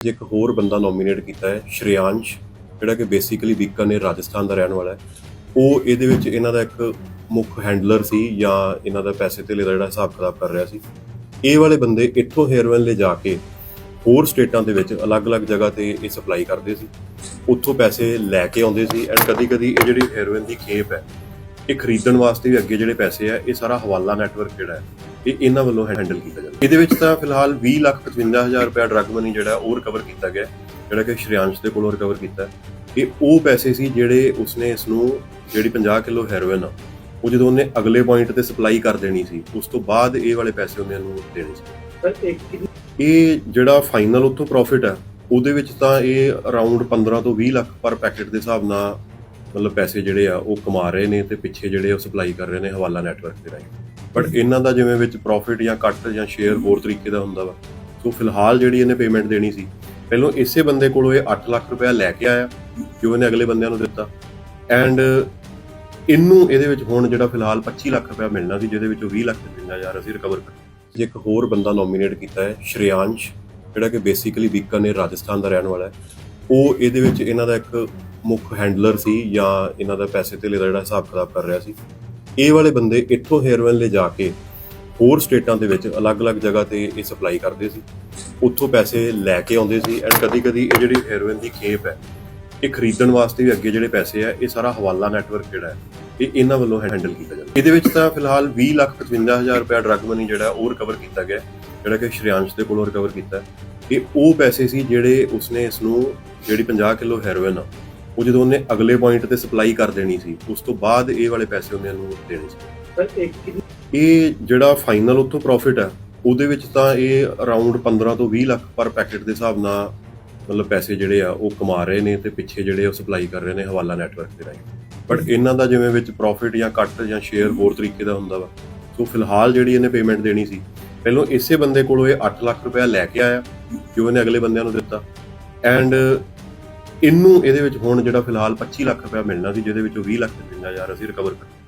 ਜੇ ਇੱਕ ਹੋਰ ਬੰਦਾ ਨੋਮੀਨੇਟ ਕੀਤਾ ਹੈ, ਸ਼੍ਰੇਆਂਸ਼, ਜਿਹੜਾ ਕਿ ਬੇਸਿਕਲੀ ਬੀਕਾਨੇਰ ਰਾਜਸਥਾਨ ਦਾ ਰਹਿਣ ਵਾਲਾ ਹੈ। ਉਹ ਇਹਦੇ ਵਿੱਚ ਇਹਨਾਂ ਦਾ ਇੱਕ ਮੁੱਖ ਹੈਂਡਲਰ ਸੀ ਜਾਂ ਇਹਨਾਂ ਦਾ ਪੈਸੇ ਧੇਲੇ ਦਾ ਜਿਹੜਾ ਹਿਸਾਬ ਕਿਤਾਬ ਕਰ ਰਿਹਾ ਸੀ। ਇਹ ਵਾਲੇ ਬੰਦੇ ਇੱਥੋਂ ਹੈਰੋਇਨ ਲੈ ਜਾ ਕੇ ਹੋਰ ਸਟੇਟਾਂ ਦੇ ਵਿੱਚ ਅਲੱਗ-ਅਲੱਗ ਜਗ੍ਹਾ ਤੇ ਇਹ ਸਪਲਾਈ ਕਰਦੇ ਸੀ। ਉੱਥੋਂ ਪੈਸੇ ਲੈ ਕੇ ਆਉਂਦੇ ਸੀ ਐਂਡ ਕਦੀ-ਕਦੀ ਇਹ ਜਿਹੜੀ ਹੈਰੋਇਨ ਦੀ ਖੇਪ ਹੈ, ਇਹ ਖਰੀਦਣ ਵਾਸਤੇ ਵੀ ਅੱਗੇ ਜਿਹੜੇ ਪੈਸੇ ਆ, ਇਹ ਸਾਰਾ ਹਵਾਲਾ ਨੈਟਵਰਕ ਜਿਹੜਾ ਹੈ ਇਹ ਇਹਨਾਂ ਵੱਲੋਂ ਹੈਂਡਲ ਕੀਤਾ ਜਾਂਦਾ। ਇਹਦੇ ਵਿੱਚ ਤਾਂ ਫਿਲਹਾਲ 20 ਲੱਖ 55000 ਰੁਪਏ ਡਰੱਗ ਮਨੀ ਜਿਹੜਾ ਉਹ ਰਿਕਵਰ ਕੀਤਾ ਗਿਆ ਜਿਹੜਾ ਕਿ ਸ਼੍ਰੇਆਂਸ਼ ਦੇ ਕੋਲੋਂ ਰਿਕਵਰ ਕੀਤਾ। ਇਹ ਉਹ ਪੈਸੇ ਸੀ ਜਿਹੜੇ ਉਸਨੇ ਇਸ ਨੂੰ ਜਿਹੜੀ 50 ਕਿਲੋ ਹੈਰੋਇਨ ਆ ਉਹ ਜਦੋਂ ਉਹਨੇ ਅਗਲੇ ਪੁਆਇੰਟ ਤੇ ਸਪਲਾਈ ਕਰ ਦੇਣੀ ਸੀ ਉਸ ਤੋਂ ਬਾਅਦ ਇਹ ਵਾਲੇ ਪੈਸੇ ਉਹਨੇ ਨੂੰ ਦੇਣੇ ਸੀ। ਇਹ ਜਿਹੜਾ ਫਾਈਨਲ ਉੱਥੋਂ ਪ੍ਰੋਫਿਟ ਹੈ ਉਹਦੇ ਵਿੱਚ ਤਾਂ ਇਹ ਅਰਾਊਂਡ 15 ਤੋਂ 20 ਲੱਖ ਪਰ ਪੈਕੇਟ ਦੇ ਹਿਸਾਬ ਨਾਲ ਮਤਲਬ ਪੈਸੇ ਜਿਹੜੇ ਆ ਉਹ ਕਮਾ ਰਹੇ ਨੇ ਤੇ ਪਿੱਛੇ ਜਿਹੜੇ ਉਹ ਸਪਲਾਈ ਕਰ ਰਹੇ ਨੇ ਹਵਾਲਾ ਨੈਟਵਰਕ ਦੇ ਰਾਹੀਂ। ਬਟ ਇਹਨਾਂ ਦਾ ਜਿਵੇਂ ਵਿੱਚ ਪ੍ਰੋਫਿਟ ਜਾਂ ਕੱਟ ਜਾਂ ਸ਼ੇਅਰ ਹੋਰ ਤਰੀਕੇ ਦਾ ਹੁੰਦਾ ਵਾ। ਸੋ ਫਿਲਹਾਲ ਜਿਹੜੀ ਇਹਨੇ ਪੇਮੈਂਟ ਦੇਣੀ ਸੀ, ਪਹਿਲਾਂ ਇਸੇ ਬੰਦੇ ਕੋਲੋਂ ਇਹ 8 ਲੱਖ ਰੁਪਇਆ ਲੈ ਕੇ ਆਇਆ, ਜੋ ਇਹਨੇ ਅਗਲੇ ਬੰਦਿਆਂ ਨੂੰ ਦਿੱਤਾ। ਐਂਡ ਇਹਨੂੰ ਇਹਦੇ ਵਿੱਚ ਹੁਣ ਜਿਹੜਾ ਫਿਲਹਾਲ 25 ਲੱਖ ਰੁਪਇਆ ਮਿਲਣਾ ਸੀ, ਜਿਹਦੇ ਵਿੱਚੋਂ 20 ਲੱਖ 55000 ਅਸੀਂ ਰਿਕਵਰ ਕਰ ਜੇ ਇੱਕ ਹੋਰ ਬੰਦਾ ਨੋਮੀਨੇਟ ਕੀਤਾ ਹੈ ਸ਼੍ਰੇਯਾਂਸ਼ ਜਿਹੜਾ ਕਿ ਬੇਸਿਕਲੀ ਬੀਕਾਨੇਰ, ਰਾਜਸਥਾਨ ਦਾ ਰਹਿਣ ਵਾਲਾ ਹੈ, ਉਹ ਇਹਦੇ ਵਿੱਚ ਇਹਨਾਂ ਦਾ ਇੱਕ ਮੁੱਖ ਹੈਂਡਲਰ ਸੀ ਜਾਂ ਇਹਨਾਂ ਦਾ ਪੈਸੇ ਧੇਲੇ ਦਾ ਜਿਹੜਾ ਹਿਸਾਬ ਕਿਤਾਬ ਕਰ ਰਿਹਾ ਸੀ। ਇਹ ਵਾਲੇ ਬੰਦੇ ਇੱਥੋਂ ਹੈਰੋਇਨ ਲੈ ਜਾ ਕੇ ਹੋਰ ਸਟੇਟਾਂ ਦੇ ਵਿੱਚ ਅਲੱਗ-ਅਲੱਗ ਜਗ੍ਹਾ ਤੇ ਇਹ ਸਪਲਾਈ ਕਰਦੇ ਸੀ। ਉੱਥੋਂ ਪੈਸੇ ਲੈ ਕੇ ਆਉਂਦੇ ਸੀ ਐਂਡ ਕਦੀ-ਕਦੀ ਇਹ ਜਿਹੜੀ ਹੈਰੋਇਨ ਦੀ ਖੇਪ ਹੈ, ਇਹ ਖਰੀਦਣ ਵਾਸਤੇ ਵੀ ਅੱਗੇ ਜਿਹੜੇ ਪੈਸੇ ਆ, ਇਹ ਸਾਰਾ ਹਵਾਲਾ ਨੈਟਵਰਕ ਜਿਹੜਾ ਹੈ, ਇਹ ਇਹਨਾਂ ਵੱਲੋਂ ਹੈਂਡਲ ਕੀਤਾ ਜਾਂਦਾ। ਇਹਦੇ ਵਿੱਚ ਤਾਂ ਫਿਲਹਾਲ 20 ਲੱਖ 55000 ਰੁਪਏ ਡਰੱਗ ਮਨੀ ਜਿਹੜਾ ਉਹ ਰਿਕਵਰ ਕੀਤਾ ਗਿਆ ਜਿਹੜਾ ਕਿ ਸ਼੍ਰੇਆਂਸ਼ ਦੇ ਕੋਲੋਂ ਰਿਕਵਰ ਕੀਤਾ ਇਹ ਉਹ ਪੈਸੇ ਸੀ ਜਿਹੜੇ ਉਸਨੇ ਇਸ ਨੂੰ, ਜਿਹੜੀ 50 ਕਿਲੋ ਹੈਰੋਇਨ ਆ ਉਹ ਜਦੋਂ ਉਹਨੇ ਅਗਲੇ ਪੁਆਇੰਟ ਤੇ ਸਪਲਾਈ ਕਰ ਦੇਣੀ ਸੀ ਉਸ ਤੋਂ ਬਾਅਦ ਇਹ ਵਾਲੇ ਪੈਸੇ ਉਹਨੇ ਨੂੰ ਦੇਣੇ ਸੀ। ਸਰ ਇੱਕ ਇਹ ਜਿਹੜਾ ਫਾਈਨਲ ਉੱਥੋਂ ਪ੍ਰੋਫਿਟ ਹੈ ਉਹਦੇ ਵਿੱਚ ਤਾਂ ਇਹ ਅਰਾਊਂਡ 15 ਤੋਂ 20 ਲੱਖ ਪਰ ਪੈਕੇਟ ਦੇ ਹਿਸਾਬ ਨਾਲ ਮਤਲਬ ਪੈਸੇ ਜਿਹੜੇ ਆ ਉਹ ਕਮਾ ਰਹੇ ਨੇ ਤੇ ਪਿੱਛੇ ਜਿਹੜੇ ਉਹ ਸਪਲਾਈ ਕਰ ਰਹੇ ਨੇ ਹਵਾਲਾ ਨੈਟਵਰਕ ਦੇ ਰਾਹੀਂ। ਬਟ ਇਹਨਾਂ ਦਾ ਜਿਵੇਂ ਵਿੱਚ ਪ੍ਰੋਫਿਟ ਜਾਂ ਕੱਟ ਜਾਂ ਸ਼ੇਅਰ ਹੋਰ ਤਰੀਕੇ ਦਾ ਹੁੰਦਾ ਵਾ। ਸੋ ਫਿਲਹਾਲ ਜਿਹੜੀ ਇਹਨੇ ਪੇਮੈਂਟ ਦੇਣੀ ਸੀ ਪਹਿਲਾਂ ਇਸੇ ਬੰਦੇ ਕੋਲੋਂ ਇਹ 8 ਲੱਖ ਰੁਪਇਆ ਲੈ ਕੇ ਆਇਆ ਜੋ ਇਹਨੇ ਅਗਲੇ ਬੰਦਿਆਂ ਨੂੰ ਦਿੱਤਾ। ਐਂਡ ਇਹਨੂੰ ਇਹਦੇ ਵਿੱਚ ਹੁਣ ਜਿਹੜਾ ਫਿਲਹਾਲ 25 ਲੱਖ ਰੁਪਇਆ ਮਿਲਣਾ ਸੀ, ਜਿਹਦੇ ਵਿੱਚੋਂ 20 ਲੱਖ 55000 ਅਸੀਂ ਰਿਕਵਰ ਕਰ